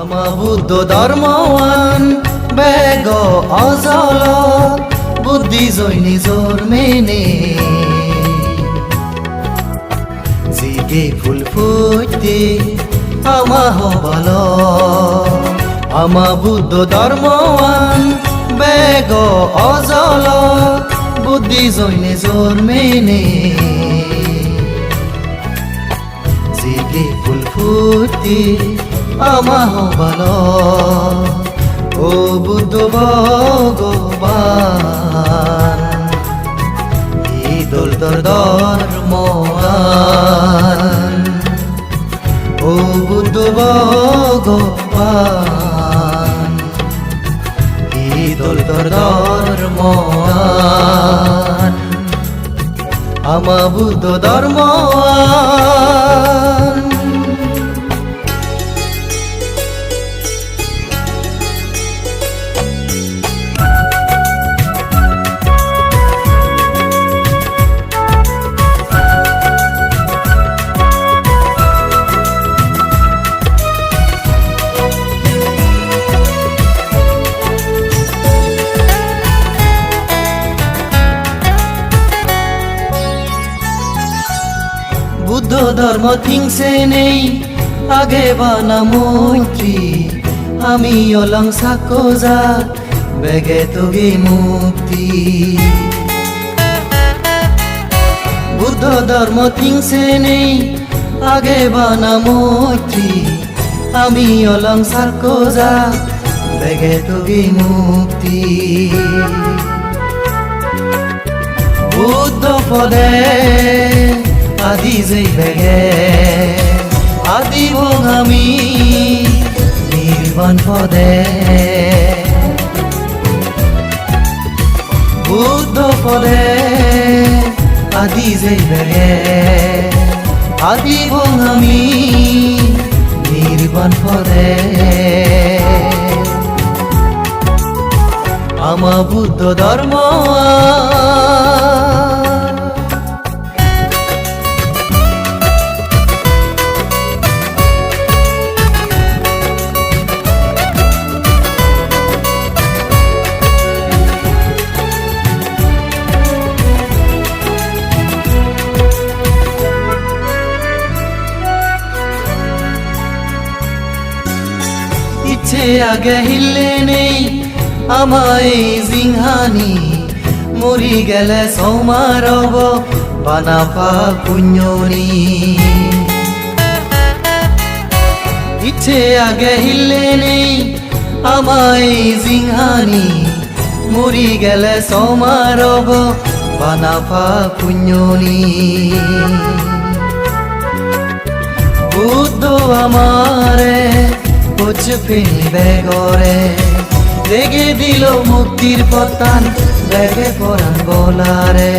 আমা বুদ্ধ ধর্মৱান বেগ অজল বুদ্ধি জৈ নিজৰ মেনে। জিগে ফুল ফুটে আমা হবল আমা বুদ্ধ ধর্মৱান বেগ অজল বুদ্ধি জৈ নিজৰ মেনে। জিগে ফুল ফুটে আমা হবল। ও বুদ্ধ ভগবান ঈদুল তোর ধর্ময়ান ও বুদ্ধ ভগবান ঈদুল তোর ধর্ময়ান আমা বুদ্ধ ধর্ময়ান বুদ্ধ ধর্ম থিংসে নেই। আগে বানা মৈত্রী আমি অলং সাকোজা, বেগে তোগে মুক্তি। বুদ্ধ ধর্ম থিংসে নেই, আগে বানা মৈত্রী আমি অলং সাকোজা, বেগে তোগে মুক্তি। বুদ্ধ পদে আদি যেই বেগে আদি আমি নির্বাণ পদে। বুদ্ধ পদে আদি যেই বেগে আদি আমি নির্বাণ পদে। আমা বুদ্ধ ধর্ম আগে হিলে নেই, আমায় জিংহানি। মরি গেলে সৌমারব বানাপা পুণ্যনি। ইচ্ছে আগে হিলে নেই, আমায় জিংহানি। মরি গেলে সৌমারব বানাপা পুণ্যনি। বুদ্ধ আমারে কোচ পিনবে গরে রেগে দিল মুক্তির পতান ব্যাগে পরান বলারে